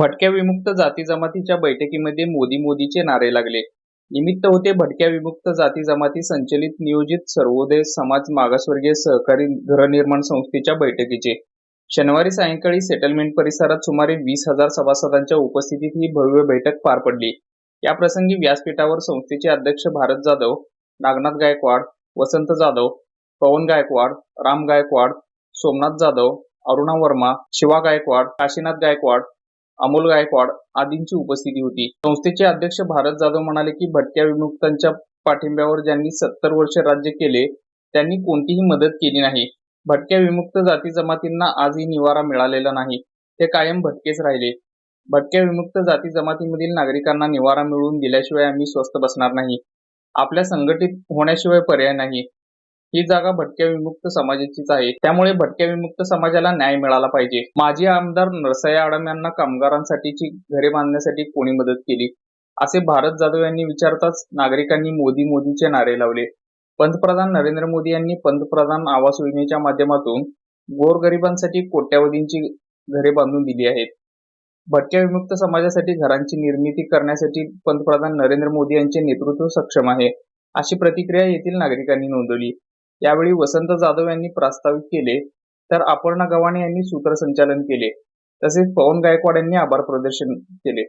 भटक्या विमुक्त जाती जमातीच्या बैठकीमध्ये मोदी मोदीचे नारे लागले. निमित्त होते भटक्या विमुक्त जाती जमाती संचलित नियोजित सर्वोदय समाज मागासवर्गीय सहकारी गृहनिर्माण संस्थेच्या बैठकीचे. शनिवारी सायंकाळी सेटलमेंट परिसरात सुमारे वीस हजार सभासदांच्या उपस्थितीत ही भव्य बैठक पार पडली. या प्रसंगी व्यासपीठावर संस्थेचे अध्यक्ष भारत जाधव नागनाथ गायकवाड वसंत जाधव पवन गायकवाड राम गायकवाड सोमनाथ जाधव अरुणा वर्मा शिवा गायकवाड काशीनाथ गायकवाड अमोल गायकवाड आदींची उपस्थिती होती. संस्थेचे अध्यक्ष भारत जाधव म्हणाले की भटक्या विमुक्तांच्या पाठिंब्यावर ज्यांनी सत्तर वर्ष राज्य केले त्यांनी कोणतीही मदत केली नाही. भटक्या विमुक्त जाती जमातींना आजही निवारा मिळालेला नाही. ते कायम भटकेच राहिले. भटक्या विमुक्त जाती जमातीमधील नागरिकांना निवारा मिळवून दिल्याशिवाय आम्ही स्वस्थ बसणार नाही. आपल्या संघटित होण्याशिवाय पर्याय नाही. ही जागा भटक्या विमुक्त समाजाचीच आहे. त्यामुळे भटक्या विमुक्त समाजाला न्याय मिळाला पाहिजे. माजी आमदार नरसया आडम यांना कामगारांसाठीची घरे बांधण्यासाठी कोणी मदत केली? असे भारत जाधव यांनी विचारताच नागरिकांनी मोदी मोदीचे नारे लावले. पंतप्रधान नरेंद्र मोदी यांनी पंतप्रधान आवास योजनेच्या माध्यमातून गोरगरिबांसाठी कोट्यावधींची घरे बांधून दिली आहेत. भटक्या विमुक्त समाजासाठी घरांची निर्मिती करण्यासाठी पंतप्रधान नरेंद्र मोदी यांचे नेतृत्व सक्षम आहे अशी प्रतिक्रिया येथील नागरिकांनी नोंदवली. यावेळी वसंत जाधव यांनी प्रास्ताविक केले तर अपर्णा गव्हाणे यांनी सूत्रसंचालन केले. तसेच पवन गायकवाड यांनी आभार प्रदर्शन केले.